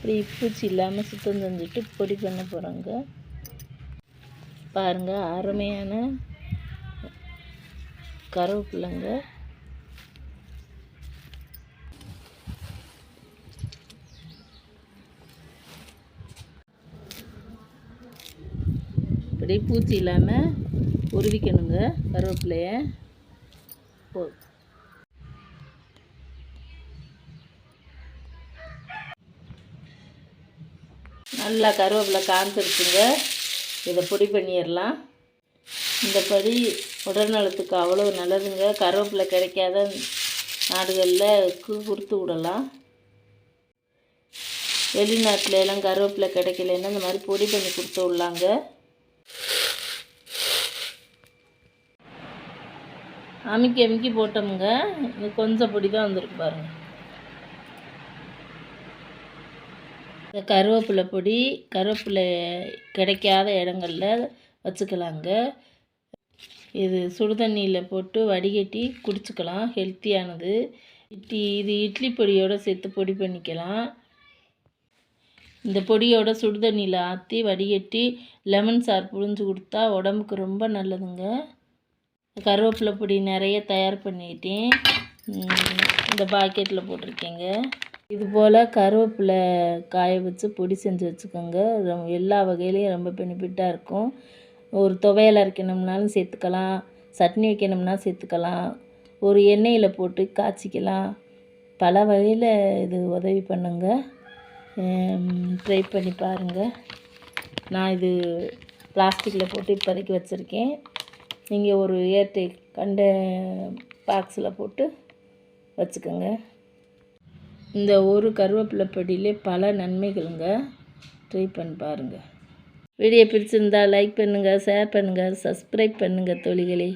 அப்படி பூச்சி இல்லாமல் சுத்தம் செஞ்சுட்டு பொடி பண்ண போகிறோங்க பாருங்கள் அருமையான கருவேப்பில்லைங்க இப்படி பூச்சி இல்லாமல் உருவிக்கணுங்க கருவேப்பிலையை. போ நல்லா கருவேப்பிலை காஞ்சிருக்குங்க இதை பொடி பண்ணிடலாம். இந்த படி உடல் நலத்துக்கு அவ்வளோ நல்லதுங்க. கருவேப்பிலை கிடைக்காத நாடுகளில் கொடுத்து விடலாம். வெளிநாட்டுல எல்லாம் கருவேப்பிலை கிடைக்கலன்னா இந்த மாதிரி பொடி பண்ணி கொடுத்து விடலாங்க. அமுக்கி அமுக்கி போட்டோமுங்க. இது கொஞ்சம் பொடி தான் வந்திருக்கு பாருங்கள் இந்த கருவேப்பிலை பொடி கருவேப்பிலை கிடைக்காத இடங்கள்ல வச்சுக்கலாங்க. இது சுடுதண்ணியில் போட்டு வடிகட்டி குடிச்சுக்கலாம் ஹெல்த்தியானது. இட்லி இது இட்லி பொடியோடு சேர்த்து பொடி பண்ணிக்கலாம். இந்த பொடியோட சுடுதண்ணியில் ஆற்றி வடிகட்டி லெமன் சார் புழிஞ்சு கொடுத்தா உடம்புக்கு ரொம்ப நல்லதுங்க. கருவேப்பிலை பொடி நிறைய தயார் பண்ணிட்டேன். இந்த பாக்கெட்டில் போட்டிருக்கேங்க. இது போல் கருவேப்பிலை காய வச்சு பொடி செஞ்சு வச்சுக்கோங்க. ரொ- எல்லா வகையிலையும் ரொம்ப பெனிஃபிட்டாக இருக்கும். ஒரு துவையல் அரைக்கணும்னாலும் சேர்த்துக்கலாம். சட்னி வைக்கணும்னா சேர்த்துக்கலாம். ஒரு எண்ணெயில் போட்டு காய்ச்சிக்கலாம். பல வகையில் இது உதவி பண்ணுங்க. ட்ரை பண்ணி பாருங்கள் நான் இது பிளாஸ்டிக்கில் போட்டு இப்போதைக்கு வச்சுருக்கேன். நீங்கள் ஒரு ஏர்டெக் கண்ட பாக்ஸில் போட்டு வச்சுக்கோங்க. இந்த ஒரு கருவேப்பிலை பொடியிலே பல நன்மைகளுங்க. ட்ரை பண்ணி பாருங்கள் வீடியோ பிடிச்சிருந்தால் லைக் பண்ணுங்கள் ஷேர் பண்ணுங்கள் சப்ஸ்கிரைப் பண்ணுங்கள் தொழிகளே.